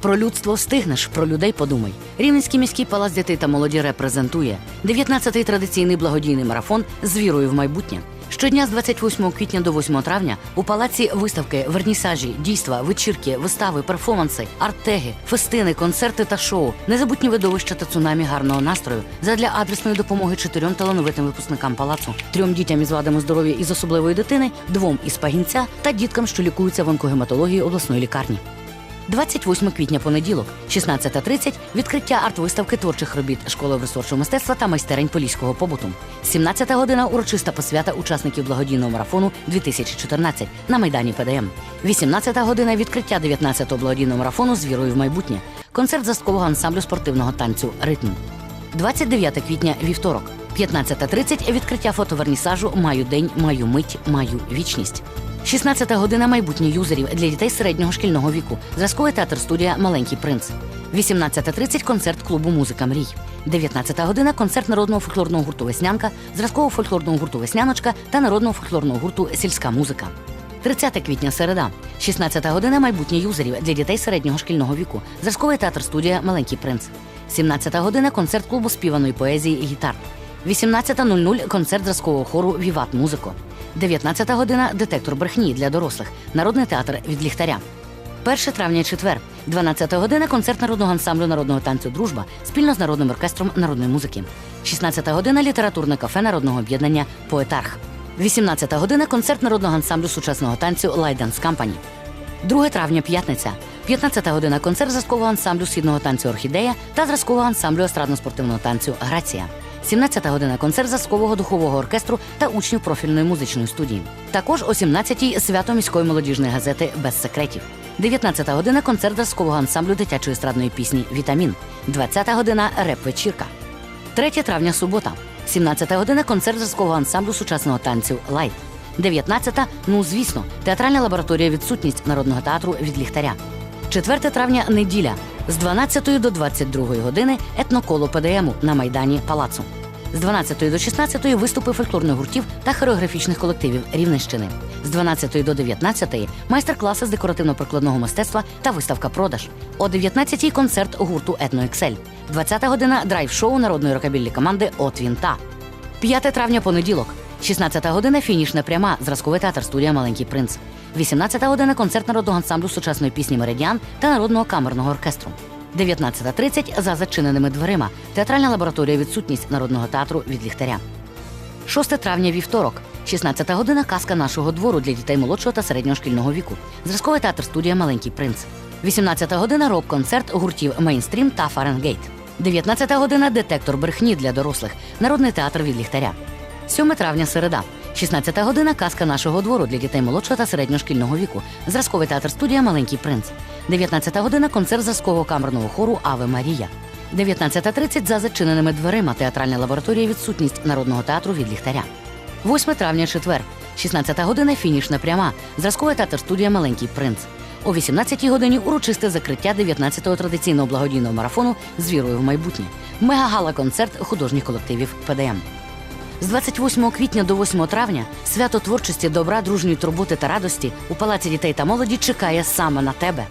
Про людство встигнеш, про людей подумай. Рівненський міський палац дітей та молоді репрезентує 19-й традиційний благодійний марафон з вірою в майбутнє. Щодня з 28 квітня до 8 травня у палаці виставки, вернісажі, дійства, вечірки, вистави, перформанси, арт-теги, фестини, концерти та шоу, незабутні видовища та цунамі гарного настрою задля адресної допомоги чотирьом талановитим випускникам палацу, трьом дітям із вадами здоров'я із особливої дитини, двом із пагінця та діткам, що лікуються в онкогематології обласної лікарні. 28 квітня понеділок, 16.30 – відкриття арт-виставки творчих робіт школи образотворчого мистецтва та майстерень поліського побуту. 17 година урочиста посвята учасників благодійного марафону 2014 на майдані ПДМ. 18 година відкриття 19-го благодійного марафону з вірою в майбутнє. Концерт зразкового ансамблю спортивного танцю Ритм. 29 квітня вівторок. 15.30 відкриття фотовернісажу Маю день, маю мить, маю вічність. 16 година майбутнє юзерів для дітей середнього шкільного віку. Зразковий театр студія Маленький принц. 18.30 концерт клубу Музика мрій. 19 година концерт народного фольклорного гурту Веснянка, зразкового фольклорного гурту Весняночка та народного фольклорного гурту Сільська музика. 30 квітня середа, 16 година майбутнє юзерів для дітей середнього шкільного віку. Зразковий театр студія Маленький принц. 17 година концерт клубу співаної поезії і гітар. 18.00 концерт зразкового хору Віват Музико. 19 година детектор брехні для дорослих. Народний театр від ліхтаря. 1 травня четвер, 12 година концерт народного ансамблю народного танцю Дружба спільно з народним оркестром народної музики. 16 година літературне кафе народного об'єднання Поетарх. 18 година концерт народного ансамблю сучасного танцю Лайданс Кампані. 2 травня п'ятниця. 15 година концерт зразкового ансамблю східного танцю Орхідея та зразкового ансамблю естрадно-спортивного танцю Грація. 17 година концерт зразкового духового оркестру та учнів профільної музичної студії. Також о 17-й свято міської молодіжної газети без секретів. 19 година концерт зразкового ансамблю дитячої естрадної пісні Вітамін. 20 година реп-вечірка. 3 травня субота. 17 година концерт зразкового ансамблю сучасного танцю Лайт. 19 ну звісно, театральна лабораторія відсутність народного театру від ліхтаря. 4 травня неділя з 12 до 22 години етноколо ПДМу на майдані Палацу. З 12 до 16 виступи фольклорних гуртів та хореографічних колективів Рівненщини. З 12 до 19 майстер-класи з декоративно-прикладного мистецтва та виставка продаж. О 19 концерт гурту Етно Ексель. 20 година драйв-шоу народної рокабіллі команди От Вінта. 5 травня понеділок. 16 година фінішна пряма, зразковий театр студія Маленький принц. 18 година концерт народного ансамблю сучасної пісні Меридіан та народного камерного оркестру. 19.30 за зачиненими дверима. Театральна лабораторія відсутність народного театру від ліхтаря. 6 травня вівторок. 16 година казка нашого двору для дітей молодшого та середнього шкільного віку. Зразковий театр студія Маленький принц. 18 година рок-концерт гуртів Мейнстрім та Фаренгейт. 19 година детектор брехні для дорослих. Народний театр від ліхтаря. 7 травня середа. 16 година казка нашого двору для дітей молодшого та середнього шкільного віку. Зразковий театр студія Маленький принц. 19 година концерт зразкового камерного хору Аве Марія. 19.30 за зачиненими дверима театральна лабораторія відсутність народного театру від ліхтаря. 8 травня четвер. 16 година фінішна пряма. Зразковий театр студія Маленький принц. О 18 годині урочисте закриття 19-го традиційного благодійного марафону з вірою в майбутнє. Мега-гала-концерт художніх колективів ПДМ. З 28 квітня до 8 травня свято творчості, добра, дружньої турботи та радості у Палаці дітей та молоді чекає саме на тебе.